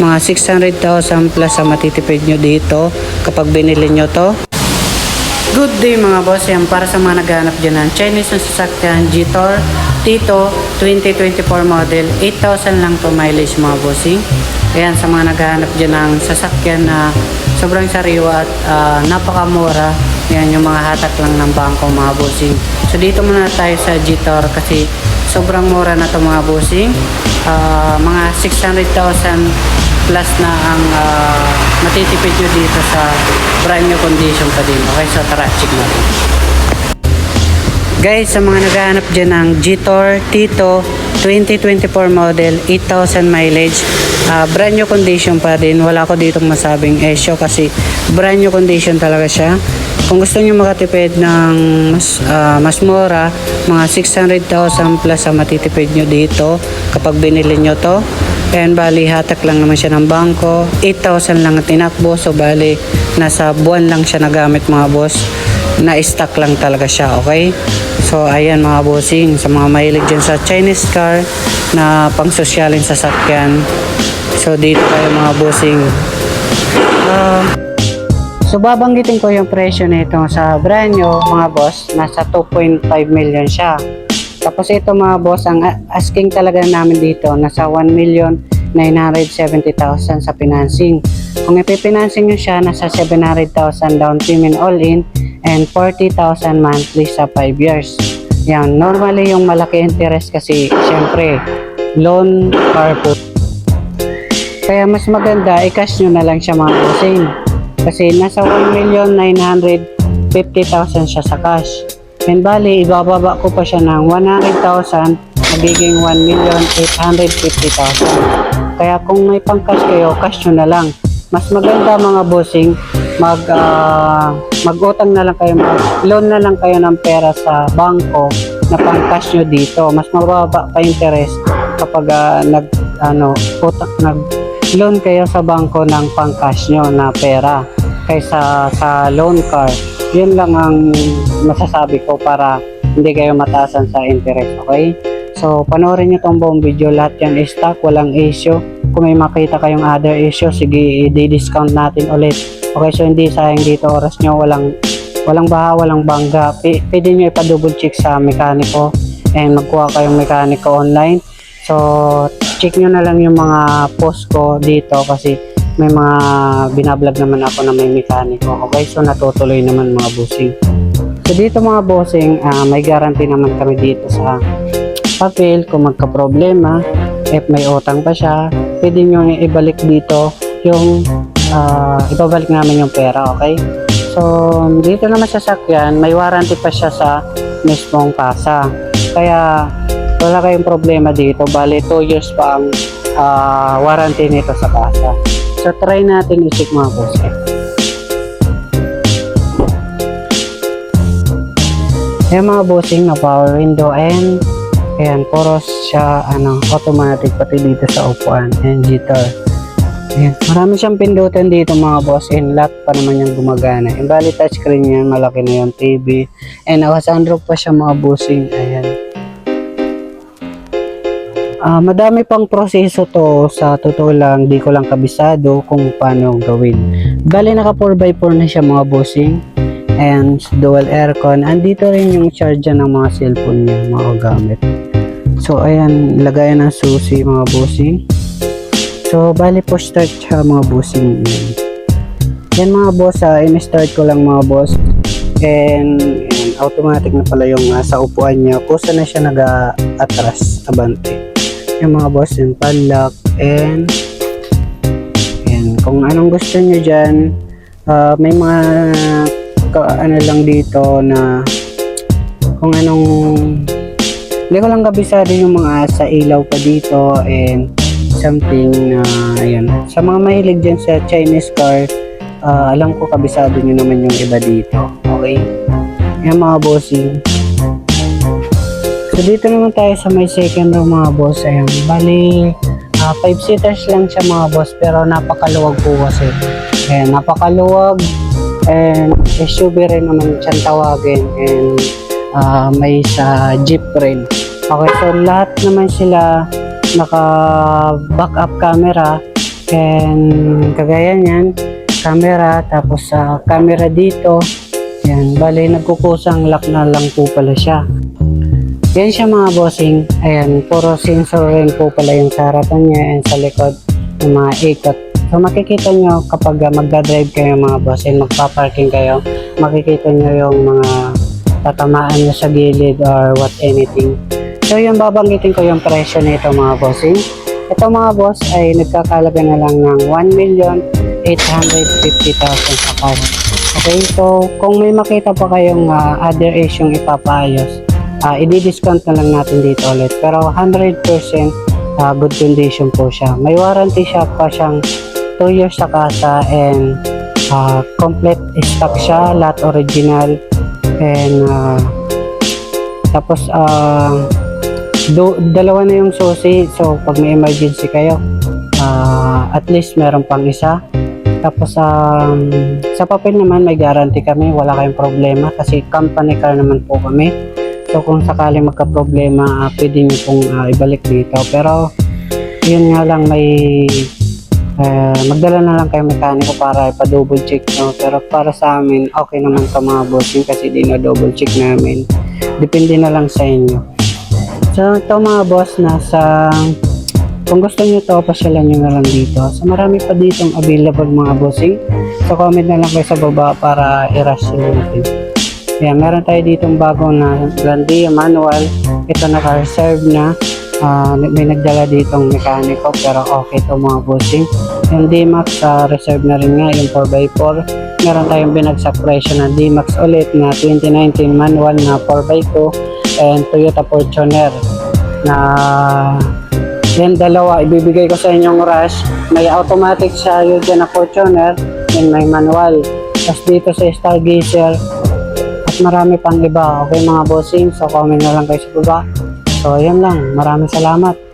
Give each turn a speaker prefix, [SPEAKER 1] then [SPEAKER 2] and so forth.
[SPEAKER 1] Mga 600,000 plus ang matitipid nyo dito kapag binili nyo to. Good day mga boss, yan para sa mga naghahanap dyan ng Chinese na sasakyan G-Tor Tito 2024 model 8,000 lang to mileage mga bossing. Ayan sa mga naghahanap dyan ng sasakyan na sobrang sariwa at ah, napakamura yan yung mga hatak lang ng bangko mga bossing. So dito muna tayo sa G-Tor kasi sobrang mura na to mga bossing. Ah, mga 600,000 plus na ang ah, matitipid nyo dito sa brand new condition pa din. Okay, so tara, check. Guys, sa mga naghahanap dyan ng G-Tor Tito 2024 model, 8,000 mileage, ah, brand new condition pa din. Wala ko ditong masabing issue kasi brand new condition talaga siya. Kung gusto niyo makatipid ng mas, ah, mas mura, mga 600,000 plus ang matitipid nyo dito kapag binili nyo to. And bali, hatak lang naman siya ng bangko. 8,000 lang ang tinakbo. So bali, nasa buwan lang siya nagamit mga boss. Na-stock lang talaga siya, okay? So ayan mga bossing, sa mga mahilig dyan sa Chinese car na pang sosyalin sasakyan. So dito kayo mga bossing. Ah, So babanggitin ko yung presyo nito sa brand new mga boss, nasa 2.5 million siya. Tapos ito mga boss, ang asking talaga namin dito, nasa 1 million 970,000 sa financing. Kung ipipinancing nyo siya, nasa 700,000 down payment all in and 40,000 monthly sa 5 years. Yan, normally yung malaki interest kasi syempre loan car po. Kaya mas maganda, i-cash nyo na lang siya mga bossing. Kasi nasa 1,950,000 siya sa cash. And bali, ibababa ko pa siya ng 100,000, magiging 1,850,000. Kaya kung may pang-cash kayo, cash nyo na lang. Mas maganda mga bossing, mag, ah, mag-utang na lang kayo, mag-loan na lang kayo ng pera sa bangko na pang-cash nyo dito. Mas mababa pa interest kapag ah, nag, ano, utang, nag, loan kayo sa bangko ng pang-cash nyo na pera kaysa sa loan car. Yun lang ang masasabi ko para hindi kayo matasan sa interest, okay? So, panoorin nyo tong buong video. Lahat yan is stock, walang issue. Kung may makita kayong other issue, sige, i-discount natin ulit. Okay, so hindi sayang dito oras nyo. Walang, walang baha, walang bangga. P- pwede nyo ipa-double check sa mekaniko and magkuha kayong mekaniko online. So, check nyo na lang yung mga post ko dito kasi may mga binablog naman ako na may mekaniko. Okay, so natutuloy naman mga bossing. So dito mga bossing, ah, may guarantee naman kami dito sa papel kung magka-problema. If may utang pa siya, pwede nyo ibalik dito yung ah, ibabalik namin yung pera, okay? So, dito naman sa sakyan, may warranty pa siya sa mismong kasa. Kaya, wala kayong problema dito. Bale, 2 years pa ang ah, warranty nito sa kasa. So, try natin i-check mga boss. Ayan mga bossing na power window and ayan, puro siya ano, automatic pati dito sa upuan and jitter. Ayan, marami siyang pindutan dito mga boss and lock pa naman yung gumagana. Yung bali touchscreen niya, malaki na yung TV. And naka sunroof pa siya mga bossing. Ayan. Ah, madami pang proseso to sa totoo lang, di ko lang kabisado kung paano gawin. Bali naka 4x4 na siya mga bossing and dual aircon. Andito rin yung charger ng mga cellphone niya, mga gamit. So ayan, lagayan ng susi mga bossing. So bali push start siya mga bossing. Yan, mga boss, ah, in-start ko lang mga boss. And, and automatic na pala yung ah, sa upuan niya. Kusa na siya nag-atras, abante yung mga boss yung padlock and yan kung anong gusto nyo dyan ah, may mga ka, ano lang dito na kung anong hindi ko lang kabisado yung mga sa ilaw pa dito and something na ayan. Sa mga mahilig dyan sa Chinese car ah, alam ko kabisado nyo naman yung iba dito okay? Yan mga bossing So dito naman tayo sa may second row mga boss. Ayan, bali 5 seaters lang siya mga boss pero napakaluwag po kasi. Ayan, napakaluwag and SUV rin naman siyang tawagin and ah, may sa jeep rin. Okay, so lahat naman sila naka backup camera And kagaya niyan, camera, tapos sa camera dito. Yan, bali nagkukusang lock na lang po pala siya. Yan siya mga bossing. Ayan, puro sensor rin po pala yung sa harapan niya and sa likod ng mga ikot. So makikita nyo kapag magdadrive kayo mga boss and magpa-parking kayo, makikita nyo yung mga tatamaan nyo sa gilid or what anything. So yung babanggitin ko yung presyo nito mga bossing. Ito mga boss ay nagkakalaga na lang ng 1,850,000 sa cash. Okay, so kung may makita pa kayong uh, other isyong ipapaayos, uh, i-discount na lang natin dito ulit. Pero 100% uh, good condition po siya. May warranty siya pa siyang 2 years sa kasa and uh, complete stock siya, lahat original. And uh, tapos uh, do, dalawa na yung susi. So pag may emergency kayo uh, at least meron pang isa. Tapos um, sa papel naman may guarantee kami. Wala kayong problema kasi company car naman po kami so kung sakaling magka-problema uh, pwede nyo pong uh, ibalik dito. Pero yun nga lang may eh, magdala na lang kayo mekaniko para ipa-double check no? pero para sa amin okay naman to mga bossing kasi di na double check namin. Depende na lang sa inyo. So ito mga boss nasa kung gusto nyo to pasyalan nyo na lang dito. So marami pa ditong available mga bossing. So comment na lang kayo sa baba para i-rush natin yan, meron tayo ditong bagong na Glandia manual. Ito naka-reserve na. Ah, may nagdala ditong mekaniko pero okay to mga bossing. Yung D-Max sa reserve na rin nga yung 4x4. Meron tayong binagsak presyo na D-Max ulit na 2019 manual na 4x2 and Toyota Fortuner na yan dalawa ibibigay ko sa inyong rush may automatic siya yun na Fortuner and may manual tapos dito sa Stargazer at marami pang iba. Okay mga bossing so comment na lang kayo sa baba. So yan lang. Maraming salamat